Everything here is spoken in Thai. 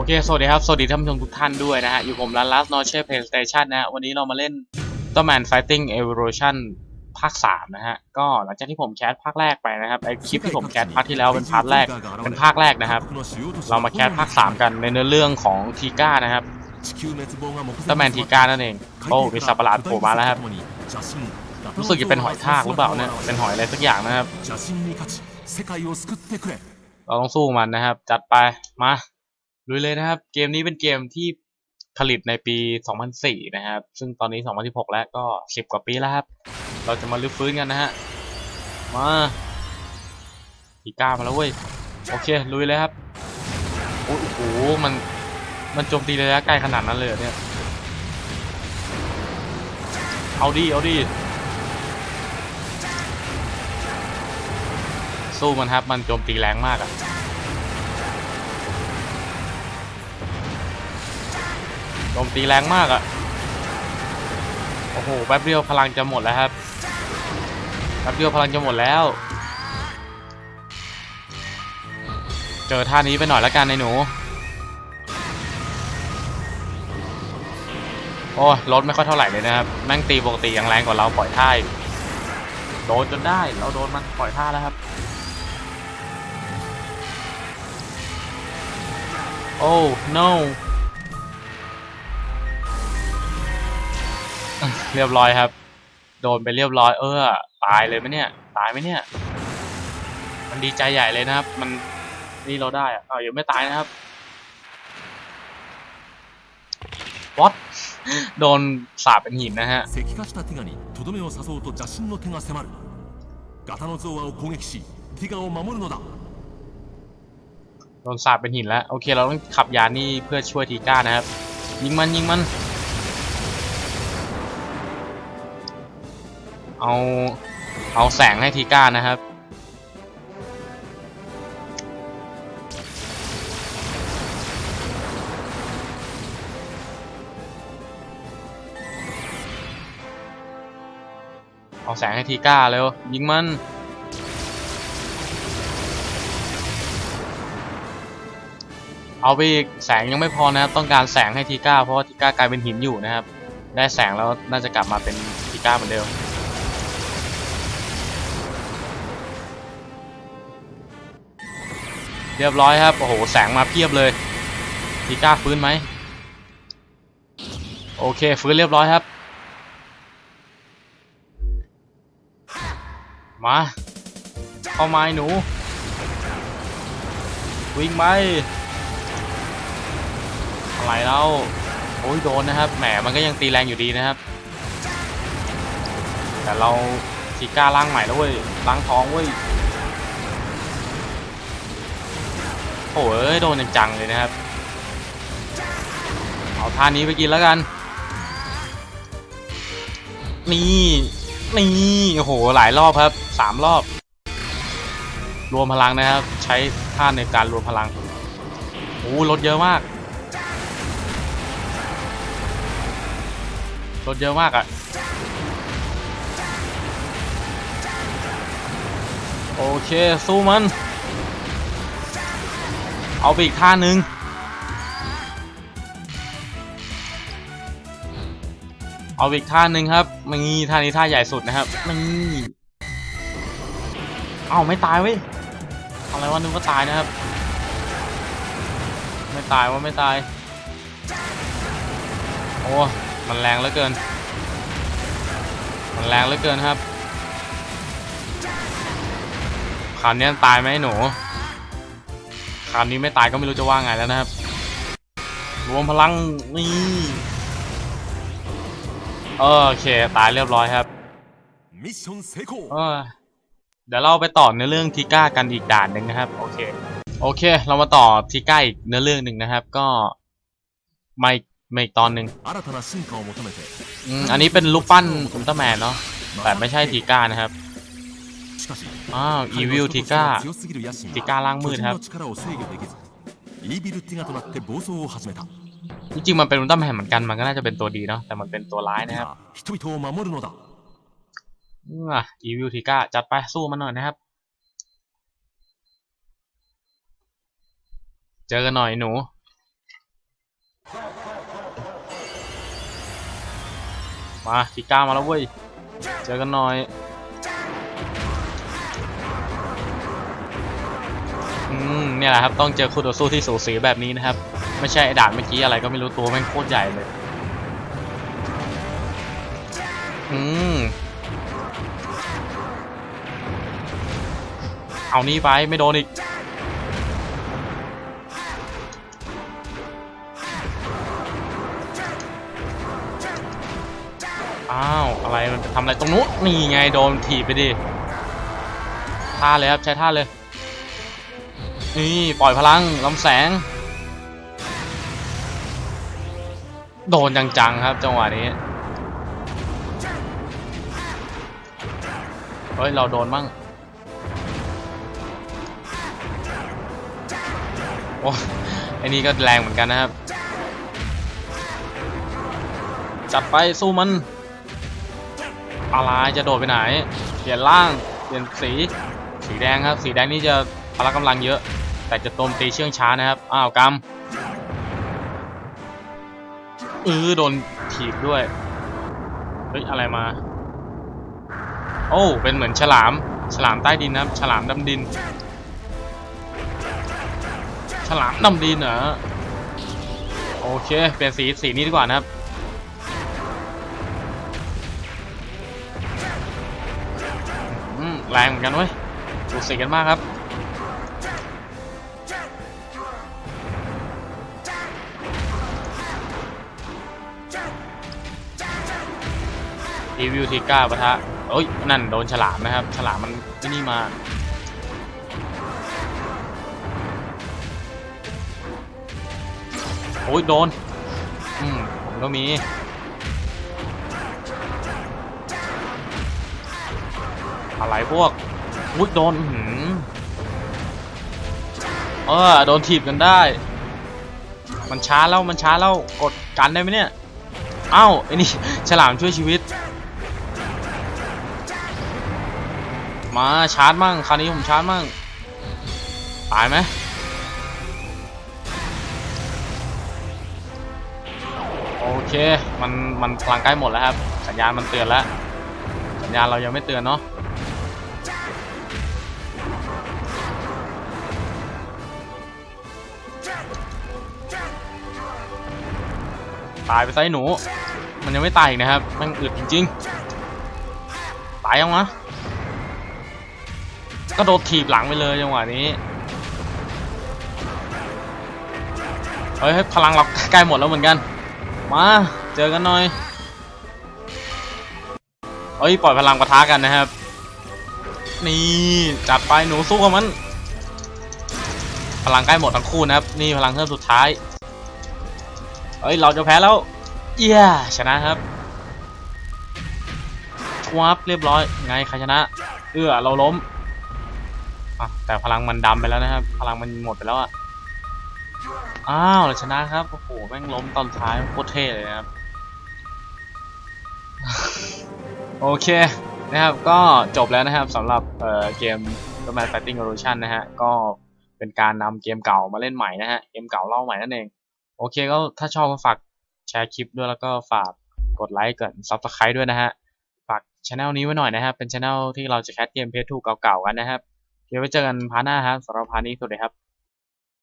อเค สวัสดีครับ สวัสดีท่านผู้ชมทุกท่านด้วยนะฮะ อยู่ผมรันลัสนอเช่เพลย์สเตชันนะฮะ วันนี้เรามาเล่นตัวแมน Fighting Evolution ภาค 3 นะฮะ ก็หลังจากที่ผมแคสภาคแรกไปนะครับ ไอคลิปที่ผมแคสภาคที่แล้วเป็นพาร์ทแรก เป็นภาคแรกนะครับ เรามาแคสภาค 3 กันในเนื้อเรื่องของทีก้านะครับตแมนทีการนั่นเอง โอ้โอ้มีมีสัสัตตว์ว์ประระหลาดโผล่มาแล้วครับ รู้สึกจะเป็นหอยทากหรือเปล่าเนี่ย เป็นหอยอะไรสักอย่างนะครับ เราต้องสู้มันนะครับ จัดไป มา ลุยเลยนะครับ เกมนี้เป็นเกมที่ผลิตในปี 2004 นะครับ ซึ่งตอนนี้ 2016 แล้วก็ 10 กว่าปีแล้วครับ เราจะมาลื้อฟื้นกันนะฮะ มาทีก้ามาแล้วเว้ย โอเค ลุยเลยครับ โอ้โห มัน มันโจมตีระยะไกลขนาดนั้นเลยเหรอเนี่ย เอาดิ เอาดิ สู้มันครับ มันโจมตีแรงมากอะ โจมตีแรงมากอะโอ้โห แป๊บเดียวพลังจะหมดแล้วครับ แป๊บเดียวพลังจะหมดแล้ว เจอท่านี้ไปหน่อยแล้วกันไอ้หนู โอ้ยรถไม่ค่อยเท่าไหร่เลยนะครับ แม่งตีปกติยังแรงกว่าเราปล่อยท่าโดนจนได้ เราโดนมันปล่อยท่าแล้วครับ โอ้ no เรียบร้อยครับ โดนไปเรียบร้อย เออ ตายเลยไหมเนี่ย ตายไหมเนี่ย มันดีใจใหญ่เลยนะครับ มันนี่เราได้อะอ้าวยังไม่ตายนะครับ what โดนสาบเป็นหินนะฮะ 石化したティガにとどめを刺そうと邪神の手が迫るガタのゾーアを攻撃しティガを守るのだ โดนสาบเป็นหินแล้ว โอเค เราต้องขับยานนี่เพื่อช่วยทีก้านะครับ ยิงมันยิงมัน เอาเอาแสงให้ทีก้านะครับ เอาแสงให้ทีก้าเร็วยิงมันเอาไปอีกแสงยังไม่พอนะครับต้องการแสงให้ทีก้าเพราะว่าทีก้ากลายเป็นหินอยู่นะครับ ได้แสงแล้วน่าจะกลับมาเป็นทีก้าเหมือนเดิม เรียบร้อยครับ โอ้โห แสงมาเพียบเลยทีก้าฟื้นไหม โอเค ฟื้นเรียบร้อยครับ มาเข้าไม้หนู วิ่งไปอะไรแล้วโอ้ยโดนนะครับ แหม มันก็ยังตีแรงอยู่ดีนะครับ แต่เราทีก้าล่างใหม่แล้วเว้ยล้างท้องเว้ย โอ้ยโดนจังๆเลยนะครับ เอาท่านี้ไปกินแล้วกัน นี่นี่โอ้โหหลายรอบครับสามรอบ รวมพลังนะครับ ใช้ท่าในการรวมพลังโอ้ลดเยอะมากรถเยอะมากอะ โอเค สู้มัน เอาไปอีกท่าหนึ่งเอาไปอีกท่าหนึ่งครับมันี่ท่านี้ท่าใหญ่สุดนะครับมันี่เอ้าไม่ตายเว้ยอะไรวะนึกว่าตายนะครับ ไม่ตายว่าไม่ตาย โอ้มันแรงเหลือเกิน มันแรงเหลือเกินครับคราวนี้ตายไหมหนู คราวนี้ไม่ตายก็ไม่รู้จะว่าไงแล้วนะครับ รวมพลังนี่โอเค ตายเรียบร้อยครับเเดี๋ยวเราไปต่อในเรื่องทิก้ากันอีกด่านหนึ่งนะครับ โอเค โอเค เรามาต่อทิก้าอีกเนื้อเรื่องหนึ่งนะครับ ก็ไม่ไม่ตอนหนึ่งอันนี้เป็นลูกปั้นอุลตร้าแมนเนาะแต่ไม่ใช่ทิก้านะครับ อ้าว อี 彼 วิล は人 ที として ก้า は強すぎる野心 ทีก้า が ล่างมืด 巨 ค 人 รับ の力を制御できずイービルティガとなって暴走を始めた จริงๆมันเป็นอุลตร้าแมนเหมือนกัน มันก็น่าจะเป็นตัวดีเนาะ แต่มันเป็นตัวร้ายนะครับ 今人々を守るのだ อ่ะอีวิลทีก้าจัดไปสู้มันหน่อยนะครับ เจอกันหน่อยหนู มาทีก้ามาแล้วเว้ย เจอกันหน่อย มเนี่ยแหละครับต้องเจอคู่ต่อสู้ที่สูสีแบบนี้นะครับ ไม่ใช่ด่านเมื่อกี้อะไรก็ไม่รู้ตัวแม่งโคตรใหญ่เลย อืมเอานี่ไปไม่โดนอีกอ้าว อะไรมันทำอะไรตรงนู้นนี่ไงโดนถีบไปดิท่าเลยครับ ใช้ท่าเลย นี่ปล่อยพลังลำแสง โดนจังๆครับ จังหวะนี้ เฮ้ย เราโดนมั่งโอ้ไอ้นี่ก็แรงเหมือนกันนะครับ จัดไปสู้มัน อะไรจะโดดไปไหน เปลี่ยนร่าง เปลี่ยนสี สีแดงครับ สีแดงนี่จะพละกำลังเยอะ แต่จะโจมตีเชื่องช้านะครับ อ้าวกำเออโดนถีบด้วย เฮ้ย อะไรมา โอ้ เป็นเหมือนฉลาม ฉลามใต้ดินนะครับ ฉลามดำดิน ฉลามดำดินเหรอ โอเค เปลี่ยนสี สีนี้ดีกว่านะครับแรงเหมือนกันเว้ยสูสีกันมากครับ รีวิวทีก้าปะทะเอ้ย นั่นโดนฉลามนะครับ ฉลามมันที่นี่มา โอ้ย โดน อืม ผมก็มีอะไรพวกอุ้ยโดนอื้อหือเออโดนถีบกันได้ มันช้าแล้วมันช้าแล้วกดกันได้ไหมเนี่ย เอ้าไอ้นี่ฉลามช่วยชีวิต มาชาร์จมั่งคราวนี้ผมชาร์จมั่งตายไหมโอเคมันมันพลังใกล้หมดแล้วครับ สัญญาณมันเตือนแล้ว สัญญาณเรายังไม่เตือนเนาะตายไปซะไอหนู มันยังไม่ตายอีกนะครับ มันอึดจริงๆ ตายยังวะ ก็โดนถีบหลังไปเลยจังหวะนี้เฮ้ยพลังเราใกล้หมดแล้วเหมือนกัน มาเจอกันหน่อยเฮ้ยปล่อยพลังปะทะกันนะครับ นี่จัดไปหนูสู้กับมัน พลังใกล้หมดทั้งคู่นะครับ นี่พลังเครื่องสุดท้ายเฮ้ยเราจะแพ้แล้ว เย้ชนะครับชวับเรียบร้อย ไงใครชนะ เอื้อเราล้ม อะแต่พลังมันดำไปแล้วนะครับ พลังมันหมดไปแล้วอะ อ้าวเราชนะครับ โอ้โห แม่งล้มตอนท้ายโคตรเท่เลยนะครับ โอเคนะครับ ก็จบแล้วนะครับสำหรับเอ่อเกม Superman Fighting Evolution นะฮะ ก็เป็นการนำเกมเก่ามาเล่นใหม่นะฮะ เกมเก่าเล่าใหม่นั่นเอง โอเคก็ถ้าชอบก็ฝากแชร์คลิปด้วยแล้วก็ฝากกดไลค์กด Subscribe ด้วยนะฮะ ฝากช anel นี้ไว้หน่อยนะครับ เป็นช anel ที่เราจะแคสเกมเพจทูเก่าๆกันนะครับ เดี๋ยวไว้เจอกันพาร์ทหน้าครับสำหรับพาร์ทนี้สวัสดีครับ